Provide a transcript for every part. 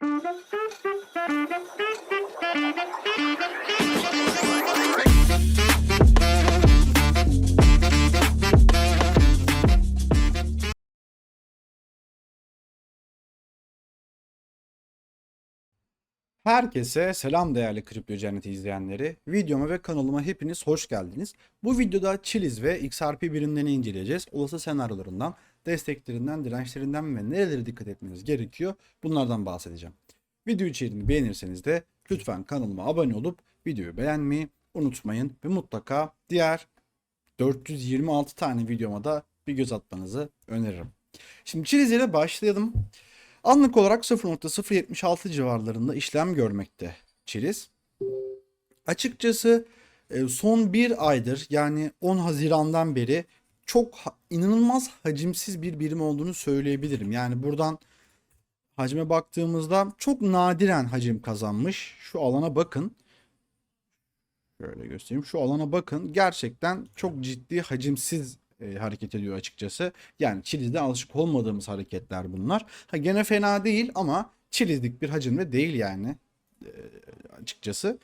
Herkese selam değerli Kripto Cenneti izleyenleri. Videoma ve kanalıma hepiniz hoş geldiniz. Bu videoda Chiliz ve XRP birimlerini inceleyeceğiz. Olası senaryolarından, desteklerinden, dirençlerinden ve nerelere dikkat etmeniz gerekiyor bunlardan bahsedeceğim. Video içeriğini beğenirseniz de lütfen kanalıma abone olup videoyu beğenmeyi unutmayın. Ve mutlaka diğer 426 tane videoma da bir göz atmanızı öneririm. Şimdi Chiliz ile başlayalım. Anlık olarak 0.076 civarlarında işlem görmekte Çiliz. Açıkçası e, son bir aydır yani 10 Haziran'dan beri çok inanılmaz hacimsiz bir birim olduğunu söyleyebilirim. Yani buradan hacme baktığımızda çok nadiren hacim kazanmış. Şu alana bakın. Şöyle göstereyim. Şu alana bakın. Gerçekten çok ciddi hacimsiz e, hareket ediyor açıkçası. Yani Çiliz'de alışık olmadığımız hareketler bunlar. Ha gene fena değil ama Çilizlik bir hacimde değil yani e, açıkçası.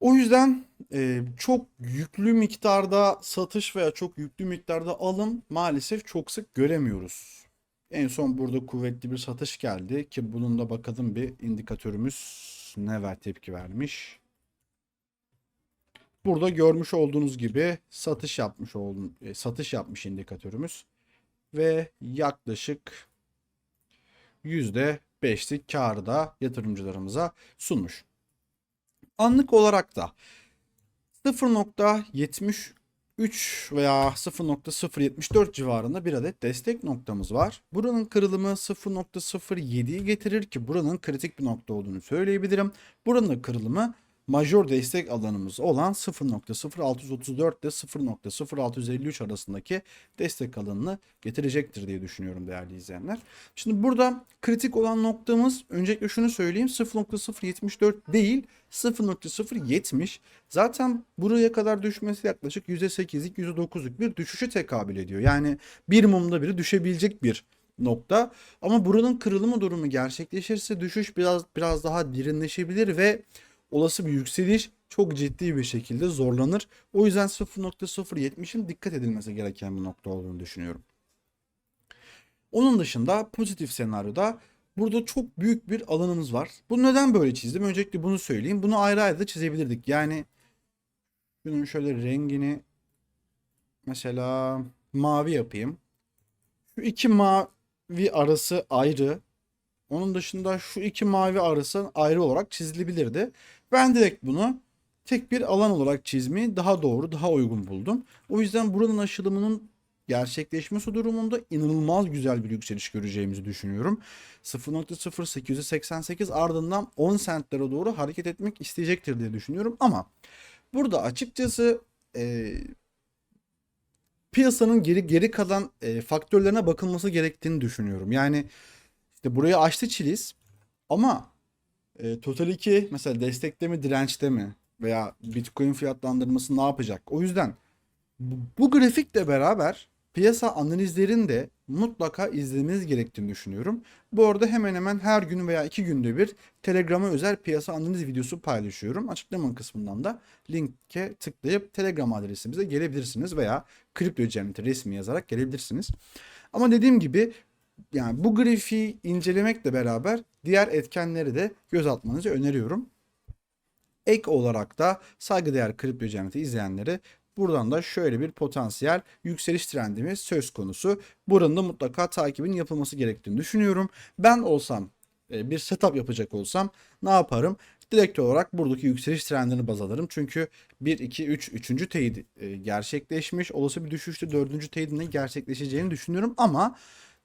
O yüzden e, çok yüklü miktarda satış veya çok yüklü miktarda alım maalesef çok sık göremiyoruz. En son burada kuvvetli bir satış geldi ki bunun da bakalım bir indikatörümüz ne ver tepki vermiş. Burada görmüş olduğunuz gibi satış yapmış oldum, e, satış yapmış indikatörümüz ve yaklaşık %5'lik karı da yatırımcılarımıza sunmuş. Anlık olarak da 0.73 veya 0.074 civarında bir adet destek noktamız var. Buranın kırılımı 0.07'yi getirir ki buranın kritik bir nokta olduğunu söyleyebilirim. Buranın kırılımı major destek alanımız olan 0.0634 ile 0.0653 arasındaki destek alanını getirecektir diye düşünüyorum değerli izleyenler. Şimdi burada kritik olan noktamız öncelikle şunu söyleyeyim 0.074 değil 0.070 zaten buraya kadar düşmesi yaklaşık %8'lik %9'luk bir düşüşe tekabül ediyor. Yani bir mumda biri düşebilecek bir nokta. Ama buranın kırılımı durumu gerçekleşirse düşüş biraz biraz daha derinleşebilir ve olası bir yükseliş çok ciddi bir şekilde zorlanır. O yüzden 0.070'in dikkat edilmesi gereken bir nokta olduğunu düşünüyorum. Onun dışında pozitif senaryoda burada çok büyük bir alanımız var. Bu neden böyle çizdim? Öncelikle bunu söyleyeyim. Bunu ayrı ayrı da çizebilirdik. Yani bunun şöyle rengini mesela mavi yapayım. Şu iki mavi arası ayrı. Onun dışında şu iki mavi arası ayrı olarak çizilebilirdi. Ben direkt bunu tek bir alan olarak çizmeyi daha doğru, daha uygun buldum. O yüzden buranın aşılımının gerçekleşmesi durumunda inanılmaz güzel bir yükseliş göreceğimizi düşünüyorum. 0.0888 ardından 10 sentlere doğru hareket etmek isteyecektir diye düşünüyorum. Ama burada açıkçası e, piyasanın geri geri kalan e, faktörlerine bakılması gerektiğini düşünüyorum. Yani işte burayı açtı Chiliz ama e, Total 2 mesela destekte mi dirençte mi veya Bitcoin fiyatlandırması ne yapacak? O yüzden bu, bu grafikle beraber piyasa analizlerini de mutlaka izlemeniz gerektiğini düşünüyorum. Bu arada hemen hemen her gün veya iki günde bir Telegram'a özel piyasa analiz videosu paylaşıyorum. Açıklama kısmından da linke tıklayıp Telegram adresimize gelebilirsiniz veya kripto cenneti resmi yazarak gelebilirsiniz. Ama dediğim gibi yani bu grafiği incelemekle beraber diğer etkenleri de göz atmanızı öneriyorum. Ek olarak da saygıdeğer kripto cenneti izleyenleri buradan da şöyle bir potansiyel yükseliş trendimiz söz konusu. Buranın da mutlaka takibin yapılması gerektiğini düşünüyorum. Ben olsam e, bir setup yapacak olsam ne yaparım? Direkt olarak buradaki yükseliş trendini baz alırım. Çünkü 1, 2, 3, 3. teyit e, gerçekleşmiş. Olası bir düşüşte 4. teyidin gerçekleşeceğini düşünüyorum ama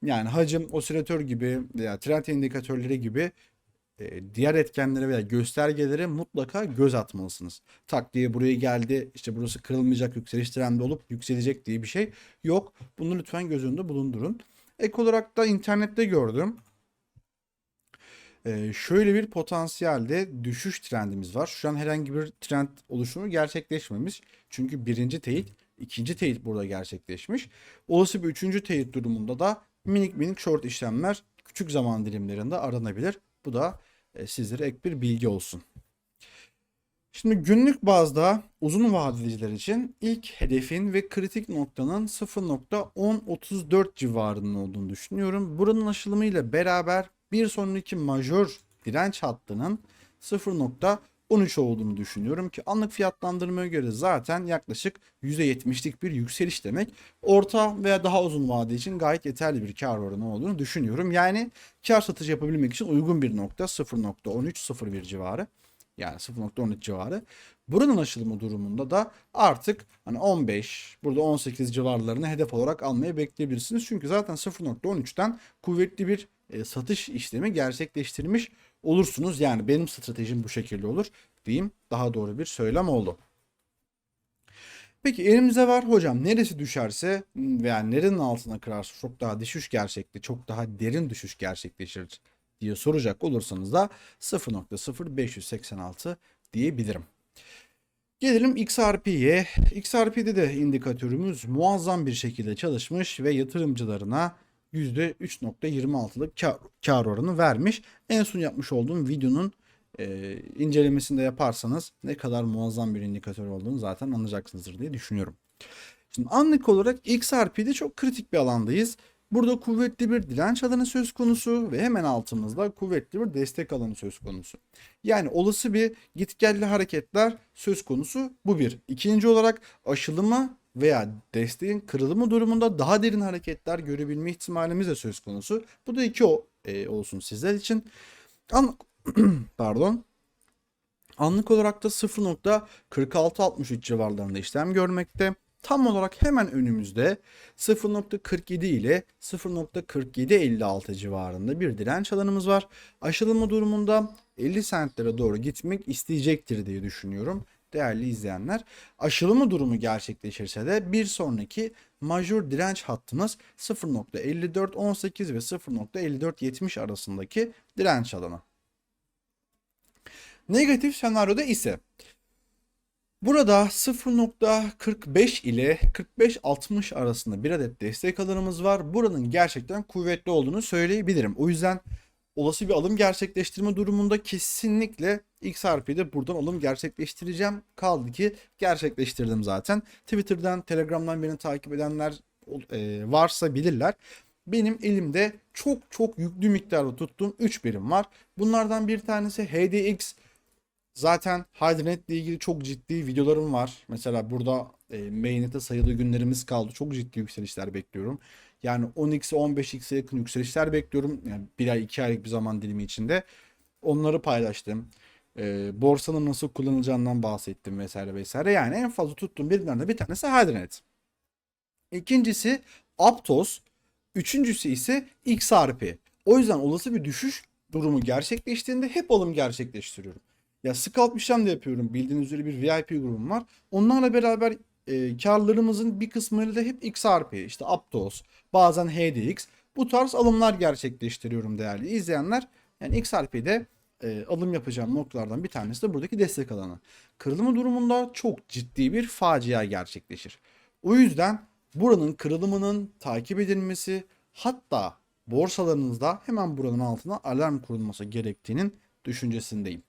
yani hacim, osilatör gibi veya trend indikatörleri gibi e, diğer etkenlere veya göstergelere mutlaka göz atmalısınız. Tak diye buraya geldi işte burası kırılmayacak yükseliş trendi olup yükselecek diye bir şey yok. Bunu lütfen göz önünde bulundurun. Ek olarak da internette gördüm. E, şöyle bir potansiyelde düşüş trendimiz var. Şu an herhangi bir trend oluşumu gerçekleşmemiş. Çünkü birinci teyit, ikinci teyit burada gerçekleşmiş. Olası bir üçüncü teyit durumunda da minik minik short işlemler küçük zaman dilimlerinde aranabilir. Bu da e, sizlere ek bir bilgi olsun. Şimdi günlük bazda uzun vadeciler için ilk hedefin ve kritik noktanın 0.1034 civarında olduğunu düşünüyorum. Buranın aşılımıyla beraber bir sonraki majör direnç hattının 0.13 olduğunu düşünüyorum ki anlık fiyatlandırmaya göre zaten yaklaşık %70'lik bir yükseliş demek. Orta veya daha uzun vade için gayet yeterli bir kar oranı olduğunu düşünüyorum. Yani kar satış yapabilmek için uygun bir nokta 0.13-01 civarı. Yani 0.13 civarı. Buranın açılımı durumunda da artık hani 15, burada 18 civarlarını hedef olarak almayı bekleyebilirsiniz. Çünkü zaten 0.13'ten kuvvetli bir e, satış işlemi gerçekleştirmiş olursunuz. Yani benim stratejim bu şekilde olur diyeyim. Daha doğru bir söylem oldu. Peki elimizde var hocam neresi düşerse veya nerenin altına kırarsa çok daha düşüş gerçekleşir, çok daha derin düşüş gerçekleşir diye soracak olursanız da 0.0586 diyebilirim. Gelelim XRP'ye. XRP'de de indikatörümüz muazzam bir şekilde çalışmış ve yatırımcılarına %3.26'lık kar, kar oranı vermiş. En son yapmış olduğum videonun e, incelemesinde yaparsanız ne kadar muazzam bir indikatör olduğunu zaten anlayacaksınızdır diye düşünüyorum. Şimdi anlık olarak XRP'de çok kritik bir alandayız. Burada kuvvetli bir direnç alanı söz konusu ve hemen altımızda kuvvetli bir destek alanı söz konusu. Yani olası bir gitgelli hareketler söz konusu bu bir. İkinci olarak aşılımı veya desteğin kırılımı durumunda daha derin hareketler görebilme ihtimalimiz de söz konusu. Bu da iki o, e, olsun sizler için. An Pardon. Anlık olarak da 0.4663 civarlarında işlem görmekte. Tam olarak hemen önümüzde 0.47 ile 0.4756 civarında bir direnç alanımız var. Aşılama durumunda 50 sentlere doğru gitmek isteyecektir diye düşünüyorum değerli izleyenler. Aşılama durumu gerçekleşirse de bir sonraki majör direnç hattımız 0.5418 ve 0.5470 arasındaki direnç alanı. Negatif senaryoda ise Burada 0.45 ile 45.60 arasında bir adet destek alanımız var. Buranın gerçekten kuvvetli olduğunu söyleyebilirim. O yüzden olası bir alım gerçekleştirme durumunda kesinlikle XRP'de buradan alım gerçekleştireceğim. Kaldı ki gerçekleştirdim zaten. Twitter'dan, Telegram'dan beni takip edenler e, varsa bilirler. Benim elimde çok çok yüklü miktarda tuttuğum 3 birim var. Bunlardan bir tanesi HDX Zaten Hydronet ile ilgili çok ciddi videolarım var. Mesela burada e, mainnet'e sayılı günlerimiz kaldı. Çok ciddi yükselişler bekliyorum. Yani 10x'e 15x'e yakın yükselişler bekliyorum. Yani bir ay iki aylık bir zaman dilimi içinde. Onları paylaştım. E, borsanın nasıl kullanılacağından bahsettim vesaire vesaire. Yani en fazla tuttuğum birimlerden bir tanesi Hydronet. İkincisi Aptos. Üçüncüsü ise XRP. O yüzden olası bir düşüş durumu gerçekleştiğinde hep alım gerçekleştiriyorum. Ya scalp işlem de yapıyorum. Bildiğiniz üzere bir VIP grubum var. Onlarla beraber e, karlarımızın bir kısmıyla da hep XRP, işte Aptos, bazen HDX bu tarz alımlar gerçekleştiriyorum değerli izleyenler. Yani XRP'de e, alım yapacağım noktalardan bir tanesi de buradaki destek alanı. Kırılımı durumunda çok ciddi bir facia gerçekleşir. O yüzden buranın kırılımının takip edilmesi hatta borsalarınızda hemen buranın altına alarm kurulması gerektiğinin düşüncesindeyim.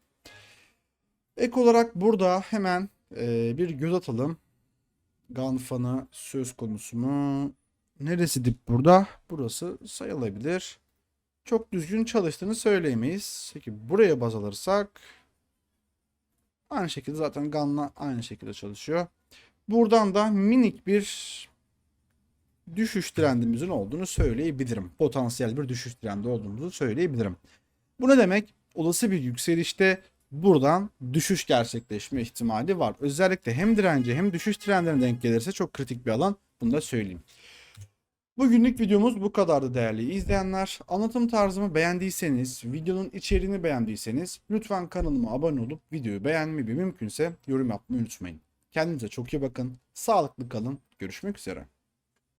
Ek olarak burada hemen e, bir göz atalım. Ganfan'ı söz konusu mu? Neresi dip burada? Burası sayılabilir. Çok düzgün çalıştığını söyleyemeyiz. Peki buraya baz alırsak aynı şekilde zaten Gan'la aynı şekilde çalışıyor. Buradan da minik bir düşüş trendimizin olduğunu söyleyebilirim. Potansiyel bir düşüş trendi olduğumuzu söyleyebilirim. Bu ne demek? Olası bir yükselişte buradan düşüş gerçekleşme ihtimali var. Özellikle hem direnci hem düşüş trendlerine denk gelirse çok kritik bir alan. Bunu da söyleyeyim. Bugünlük videomuz bu kadardı değerli izleyenler. Anlatım tarzımı beğendiyseniz, videonun içeriğini beğendiyseniz lütfen kanalıma abone olup videoyu beğenmeyi ve mümkünse yorum yapmayı unutmayın. Kendinize çok iyi bakın. Sağlıklı kalın. Görüşmek üzere.